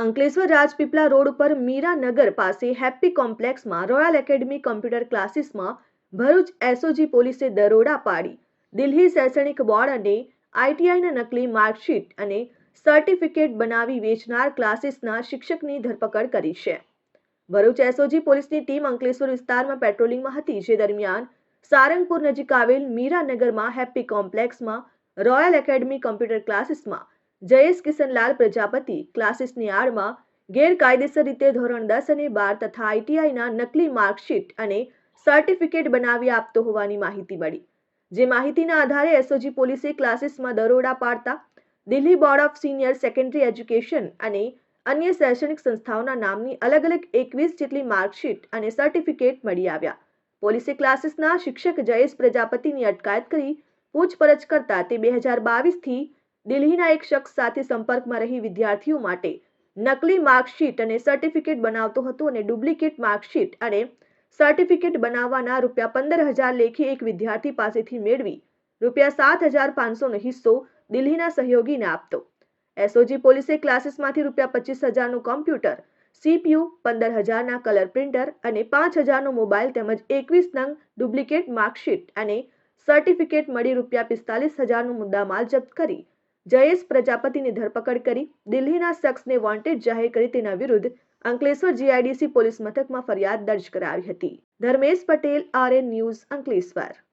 Ankleshwar Rajpipla road ઉપર મીરાનગર પાસે happy કોમ્પ્લેક્સમાં રોયલ એકેડમી કમ્પ્યુટર ક્લાસીસમાં ભરૂચ એસઓજી પોલીસે દરોડા પાડી. દિલ્હી શૈક્ષણિક બોર્ડ અને આઈટીઆઈના નકલી માર્કશીટ અને સર્ટિફિકેટ બનાવી વેચનાર ક્લાસીસના શિક્ષકની ધરપકડ કરી છે. ભરૂચ એસઓજી પોલીસની ટીમ અંકલેશ્વર વિસ્તારમાં પેટ્રોલિંગમાં હતી, જે દરમિયાન સારંગપુર નજીક આવેલ મીરાનગરમાં હેપ્પી કોમ્પ્લેક્સમાં રોયલ એકેડમી કમ્પ્યુટર ક્લાસીસમાં જયેશ કિશનલાલ પ્રજાપતિ ક્લાસીસની આડમાં ગેરકાયદેસર રીતે ધોરણ દસ અને બાર તથા આઈટીઆઈના નકલી માર્કશીટ અને સર્ટિફિકેટ બનાવી આપતો હોવાની માહિતી મળી. જે માહિતીના આધારે એસઓજી પોલીસે ક્લાસીસમાં દરોડા પાડતા Delhi board of senior secondary education અને અન્ય શૈક્ષણિક સંસ્થાઓના નામની અલગ અલગ એકવીસ જેટલી માર્કશીટ અને સર્ટિફિકેટ મળી આવ્યા. પોલીસે ક્લાસીસના શિક્ષક જયેશ પ્રજાપતિની અટકાયત કરી પૂછપરછ કરતા તે બે હજાર બાવીસથી દિલ્હીના એક શખ્સ સાથે સંપર્કમાં રહી વિદ્યાર્થીઓ માટે નકલી માર્કશીટ અને સર્ટિફિકેટ બનાવતો હતો અને ડુપ્લિકેટ માર્કશીટ અને સર્ટિફિકેટ બનાવવાના રૂપિયા પંદર હજાર લેખે એક વિદ્યાર્થી પાસેથી મેળવી. રૂપિયા સાત હજાર પાંચસોનો હિસ્સો દિલ્હીના સહયોગીને આપતો. એસઓજી પોલીસે ક્લાસીસમાંથી રૂપિયા પચીસ હજારનું કોમ્પ્યુટર, સીપીયુ, પંદર હજારના કલર પ્રિન્ટર અને પાંચ હજારનો મોબાઈલ તેમજ એકવીસ નંગ ડુપ્લિકેટ માર્કશીટ અને સર્ટિફિકેટ મળી રૂપિયા પિસ્તાલીસ હજારનું મુદ્દામાલ જપ્ત કરી. જયેશ પ્રજાપતિની ધરપકડ કરી દિલ્હીના શખ્સને વોન્ટેડ જાહેર કરી તેના વિરુદ્ધ અંકલેશ્વર જીઆઈડીસી પોલીસ મથકમાં ફરિયાદ દર્જ કરાવી હતી. Dharmesh Patel RN news Ankleshwar.